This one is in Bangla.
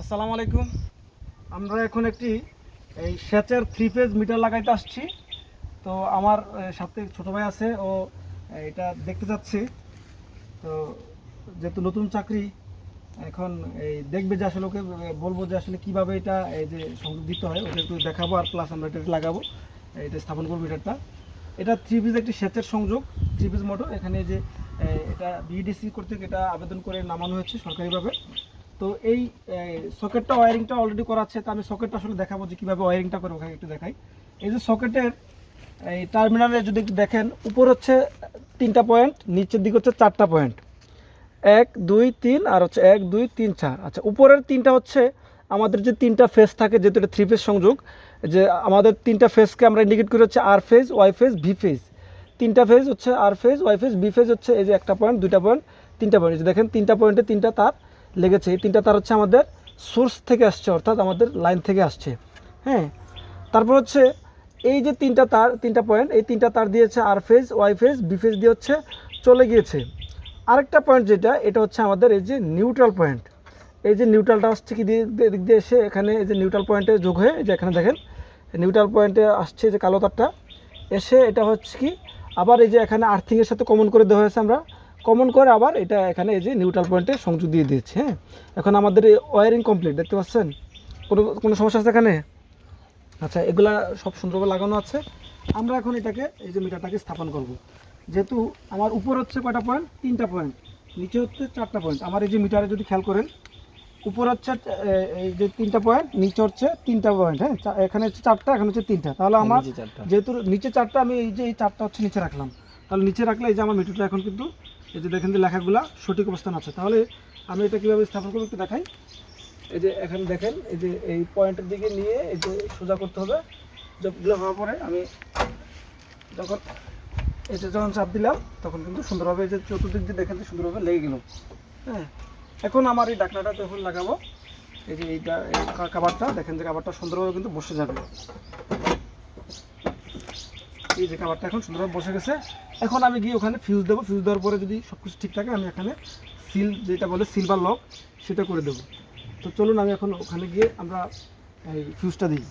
আসসালামু আলাইকুম। আমরা এখন একটি, এই সেচের থ্রি ফেজ মিটার লাগাইতে আসছি। তো আমার সাথে ছোট ভাই আছে, ও এটা দেখতে যাচ্ছে। তো যেহেতু নতুন চাকরি, এখন এই দেখবে যে আসলে ওকে বলব যে আসলে কীভাবে এটা, এই যে সংযোগ দিতে হয় ওটা একটু দেখাবো আর প্লাস আমরা এটা লাগাবো, এটা স্থাপন করব মিটারটা এটা থ্রি পিস একটি সেচের সংযোগ থ্রি পিস মোটর এখানে যে এটা বিডিসি কর্তৃক এটা আবেদন করে নামানো হয়েছে সরকারিভাবে। তো এই সকেটটা ওয়ারিংটা অলরেডি করা আছে, তা আমি সকেটটা আসলে দেখাবো যে কীভাবে ওয়ারিংটা করে ওখানে একটু দেখাই। এই যে সকেটের এই টার্মিনালে যদি একটু দেখেন, উপর হচ্ছে তিনটা পয়েন্ট নিচের দিকে হচ্ছে চারটা পয়েন্ট এক, দুই, তিন, আর হচ্ছে এক, দুই, তিন, চার। আচ্ছা উপরের তিনটা হচ্ছে আমাদের যে তিনটা ফেস থাকে, যেহেতু এটা থ্রি ফেজ সংযোগ, যে আমাদের তিনটা ফেজকে আমরা ইন্ডিকেট করি হচ্ছে R phase Y phase B phase তিনটা ফেজ হচ্ছে R phase Y phase B phase হচ্ছে এই যে একটা পয়েন্ট দুইটা পয়েন্ট তিনটা পয়েন্ট দেখেন, তিনটা পয়েন্টে তিনটা তার লেগেছে। এই তিনটা তার হচ্ছে আমাদের সোর্স থেকে আসছে, অর্থাৎ আমাদের লাইন থেকে আসছে। হ্যাঁ? তারপর হচ্ছে এই যে তিনটা তার, তিনটা পয়েন্ট এই তিনটা তার দিয়েছে আর phase Y phase B phase দিয়ে হচ্ছে চলে গিয়েছে। আরেকটা পয়েন্ট যেটা, এটা হচ্ছে আমাদের এই যে নিউট্রাল পয়েন্ট এই যে নিউট্রালটা আসছে কি দিক দিয়ে এসে এখানে এই যে নিউট্রাল পয়েন্টে যোগ হয়ে যে এখানে দেখেন নিউট্রাল পয়েন্টে আসছে যে কালো তারটা। এসে এটা হচ্ছে কি, আবার এই যে এখানে আর্থিংয়ের সাথে কমন করে দেওয়া হয়েছে আমরা। কমন করে আবার এটা এখানে এই যে নিউট্রাল পয়েন্টে সংযোগ দিয়ে দিয়েছে হ্যাঁ? এখন আমাদের এই ওয়ারিং কমপ্লিট দেখতে পাচ্ছেন? কোনো কোনো সমস্যা আছে এখানে? আচ্ছা এগুলা সব সুন্দরভাবে লাগানো আছে। আমরা এখন এটাকে এই যে মিটারটাকে স্থাপন করব। যেহেতু আমার উপর হচ্ছে কয়টা পয়েন্ট তিনটা পয়েন্ট নিচে হচ্ছে চারটা পয়েন্ট আমার এই যে মিটারে যদি খেয়াল করেন উপর হচ্ছে এই যে তিনটা পয়েন্ট নিচে হচ্ছে তিনটা পয়েন্ট হ্যাঁ? এখানে হচ্ছে চারটা এখানে হচ্ছে তিনটা। তাহলে আমার যেহেতু নিচে চারটা আমি এই যে এই চারটা হচ্ছে নিচে রাখলাম। তাহলে নিচে রাখলে এই যে আমার মিটারটা এখন কিন্তু এই যে দেখেন যে লেখাগুলা সঠিক অবস্থান আছে। তাহলে আমি এটা কীভাবে স্থাপন করব একটু দেখাই। এই যে এখানে দেখেন, এই যে এই পয়েন্টের দিকে নিয়ে এই যে সোজা করতে হবে। যতগুলো হওয়ার পরে আমি যখন এই যে যখন চাপ দিলাম, তখন কিন্তু সুন্দরভাবে এই যে চতুর্দিক দিয়ে দেখেন সুন্দরভাবে লেগে গেল। হ্যাঁ এখন আমার এই ডাকনাটা যখন লাগাবো, এই যে এইটা কাবারটা, দেখেন যে কাবারটা সুন্দরভাবে কিন্তু বসে যাবে। এই যে খাবারটা এখন সুন্দরভাবে বসে গেছে। এখন আমি গিয়ে ওখানে ফিউজ দেবো। ফিউজ দেওয়ার পরে যদি সব কিছু ঠিক থাকে, আমি এখানে সিল যেটা বলে সিলভার লক সেটা করে দেবো। তো চলুন আমি এখন ওখানে গিয়ে আমরা এই ফিউজটা দিই।